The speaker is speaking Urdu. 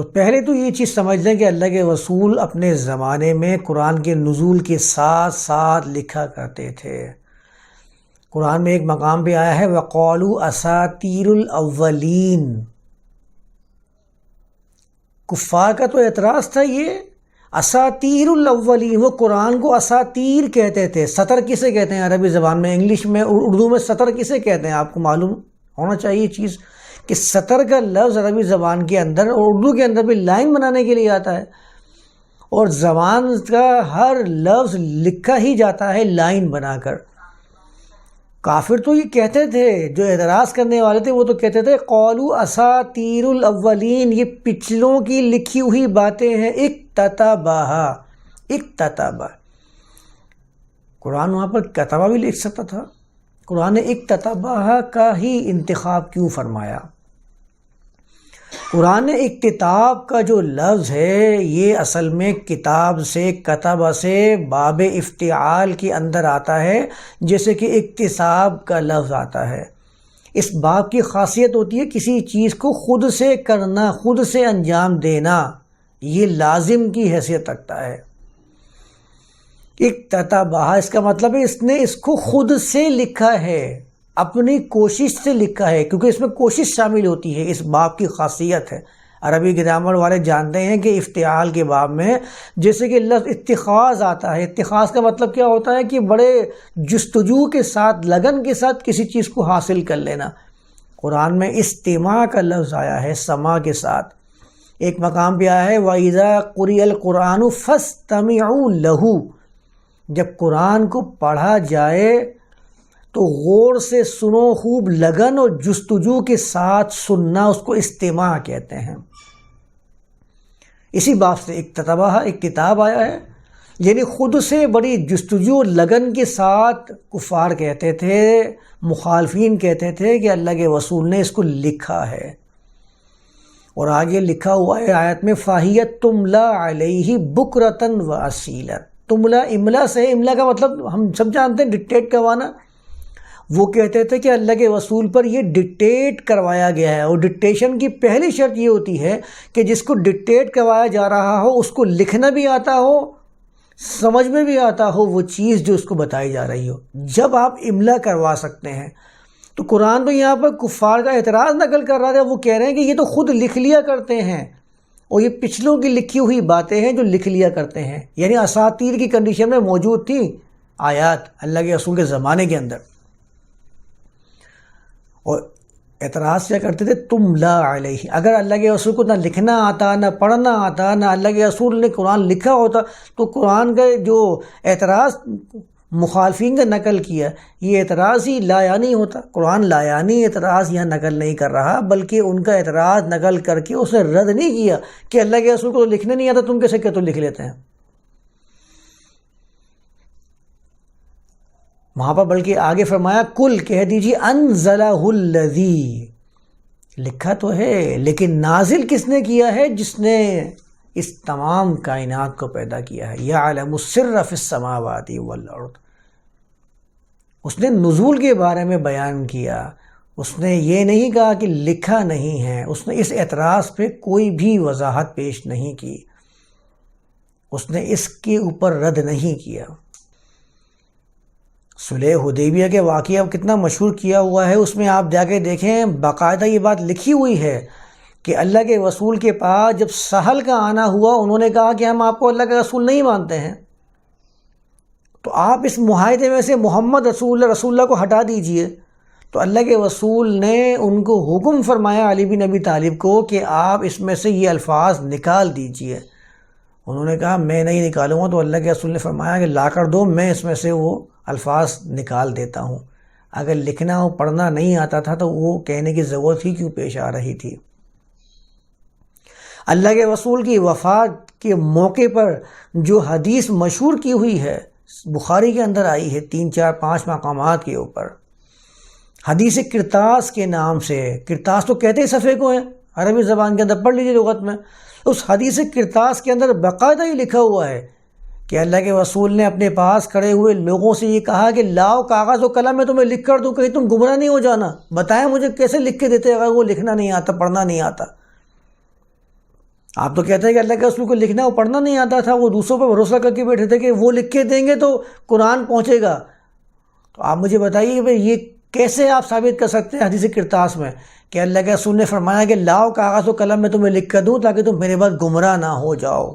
تو پہلے تو یہ چیز سمجھ لیں کہ اللہ کے رسول اپنے زمانے میں قرآن کے نزول کے ساتھ ساتھ لکھا کرتے تھے۔ قرآن میں ایک مقام پہ آیا ہے وقولو اساتیر الاولین کفار کا تو اعتراض تھا یہ اساتیر الاولین وہ قرآن کو اساتیر کہتے تھے۔ سطر کسے کہتے ہیں؟ عربی زبان میں، انگلش میں، اردو میں سطر کسے کہتے ہیں؟ آپ کو معلوم ہونا چاہیے چیز۔ کہ سطر کا لفظ عربی زبان کے اندر اور اردو کے اندر بھی لائن بنانے کے لیے آتا ہے۔ اور زبان کا ہر لفظ لکھا ہی جاتا ہے لائن بنا کر۔ کافر تو یہ کہتے تھے، جو اعتراض کرنے والے تھے، وہ تو کہتے تھے قولو اساتیر الاولین یہ پچھلوں کی لکھی ہوئی باتیں ہیں۔ ایک تتباہا قرآن وہاں پر کتبہ بھی لکھ سکتا تھا۔ قرآن نے کا ہی انتخاب کیوں فرمایا؟ قرآن اکتتاب کا جو لفظ ہے، یہ اصل میں کتاب سے، کتب سے باب افتعال کے اندر آتا ہے، جیسے کہ اقتصاب کا لفظ آتا ہے۔ اس باب کی خاصیت ہوتی ہے کسی چیز کو خود سے کرنا، خود سے انجام دینا، یہ لازم کی حیثیت رکھتا ہے۔ اکتتابہ اس کا مطلب ہے اس نے اس کو خود سے لکھا ہے۔ اپنی کوشش سے لکھا ہے، کیونکہ اس میں کوشش شامل ہوتی ہے، اس باب کی خاصیت ہے۔ عربی گرامر والے جانتے ہیں کہ افتعال کے باب میں جیسے کہ لفظ اتخاذ آتا ہے۔ اتخاذ کا مطلب کیا ہوتا ہے؟ کہ بڑے جستجو کے ساتھ، لگن کے ساتھ کسی چیز کو حاصل کر لینا۔ قرآن میں استماع کا لفظ آیا ہے، سما کے ساتھ۔ ایک مقام پہ آیا ہے، وَإِذَا قُرِيَ الْقُرْآنُ فَاسْتَمِعُوا لَهُ۔ جب قرآن کو پڑھا جائے تو غور سے سنو، خوب لگن اور جستجو کے ساتھ سننا اس کو استماع کہتے ہیں۔ اسی بات سے ایک تتبہ، ایک کتاب آیا ہے یعنی خود سے بڑی جستجو لگن کے ساتھ کفار کہتے تھے، مخالفین کہتے تھے کہ اللہ کے رسول نے اس کو لکھا ہے۔ اور آگے لکھا ہوا ہے آیت میں فاہیت تملا علیہ بکرتن و اصیلت تملا، املا سے املا کا مطلب ہم سب جانتے ہیں، ڈکٹیٹ کروانا۔ وہ کہتے تھے کہ اللہ کے رسول پر یہ ڈکٹیٹ کروایا گیا ہے اور ڈکٹیشن کی پہلی شرط یہ ہوتی ہے کہ جس کو ڈکٹیٹ کروایا جا رہا ہو، اس کو لکھنا بھی آتا ہو، سمجھ میں بھی آتا ہو، وہ چیز جو اس کو بتائی جا رہی ہو۔ جب آپ املا کروا سکتے ہیں، تو قرآن تو یہاں پر کفار کا اعتراض نقل کر رہا تھا، وہ کہہ رہے ہیں کہ یہ تو خود لکھ لیا کرتے ہیں۔ اور یہ پچھلوں کی لکھی ہوئی باتیں ہیں جو لکھ لیا کرتے ہیں۔ یعنی اساتیر کی کنڈیشن میں موجود تھی آیات اللہ کے رسول کے زمانے کے اندر۔ اور اعتراض کیا کرتے تھے، تم لا علیہ۔ اگر اللہ کے رسول کو نہ لکھنا آتا، نہ پڑھنا آتا، نہ اللہ کے رسول نے قرآن لکھا ہوتا، تو قرآن کا جو اعتراض مخالفین کا نقل کیا، یہ اعتراض ہی لایانی ہوتا۔ قرآن لایانی اعتراض یہاں نقل نہیں کر رہا، بلکہ ان کا اعتراض نقل کر کے اسے رد نہیں کیا کہ اللہ کے رسول کو تو لکھنے نہیں آتا، تم کیسے کہ تو لکھ لیتے ہیں؟ وہاں پر بلکہ آگے فرمایا، کل کہہ دیجیے انزلہ الذی لکھا تو ہے، لیکن نازل کس نے کیا ہے؟ جس نے اس تمام کائنات کو پیدا کیا ہے۔ یا عالم السر السماوات والارض۔ اس نے نزول کے بارے میں بیان کیا۔ اس نے یہ نہیں کہا کہ لکھا نہیں ہے۔ اس نے اس اعتراض پہ کوئی بھی وضاحت پیش نہیں کی۔ اس نے اس کے اوپر رد نہیں کیا۔ صلح حدیبیہ کے واقعہ کتنا مشہور کیا ہوا ہے، اس میں آپ جا کے دیکھیں، باقاعدہ یہ بات لکھی ہوئی ہے کہ اللہ کے رسول کے پاس جب سہل کا آنا ہوا، انہوں نے کہا کہ ہم آپ کو اللہ کا رسول نہیں مانتے ہیں۔ تو آپ اس معاہدے میں سے محمد رسول اللہ رسول اللہ کو ہٹا دیجیے۔ تو اللہ کے رسول نے ان کو حکم فرمایا علی بن نبی طالب کو کہ آپ اس میں سے یہ الفاظ نکال دیجیے۔ انہوں نے کہا، میں نہیں نکالوں گا تو اللہ کے رسول نے فرمایا کہ لا کر دو، میں اس میں سے وہ الفاظ نکال دیتا ہوں۔ اگر لکھنا اور پڑھنا نہیں آتا تھا تو وہ کہنے کی ضرورت ہی کیوں پیش آ رہی تھی؟ اللہ کے رسول کی وفات کے موقع پر جو حدیث مشہور کی ہوئی ہے، بخاری کے اندر آئی ہے تین، چار، پانچ مقامات کے اوپر۔ حدیث کرتاس کے نام سے، کرتاس تو کہتے ہی صفحے کو ہیں۔ عربی زبان کے اندر پڑھ لیجیے لغت میں۔ اس حدیث کرتاس کے اندر باقاعدہ ہی لکھا ہوا ہے کہ اللہ کے رسول نے اپنے پاس کھڑے ہوئے لوگوں سے یہ کہا کہ لاؤ کاغذ و قلم میں تمہیں لکھ کر دوں کہیں تم گمراہ نہیں ہو جانا۔ بتائیں مجھے کیسے لکھ کے دیتے اگر وہ لکھنا نہیں آتا، پڑھنا نہیں آتا۔ آپ تو کہتے ہیں کہ اللہ کے رسول کو لکھنا وہ پڑھنا نہیں آتا تھا، وہ دوسروں پہ بھروسہ کر کے بیٹھے تھے کہ وہ لکھ کے دیں گے تو قرآن پہنچے گا۔ تو آپ مجھے بتائیے کہ بھائی یہ کیسے آپ ثابت کر سکتے ہیں حدیث کرتاس میں کہ اللہ کے رسول نے فرمایا کہ لاؤ کاغذ و قلم میں تمہیں لکھ کر دوں تاکہ تم میرے بعد گمراہ نہ ہو جاؤ۔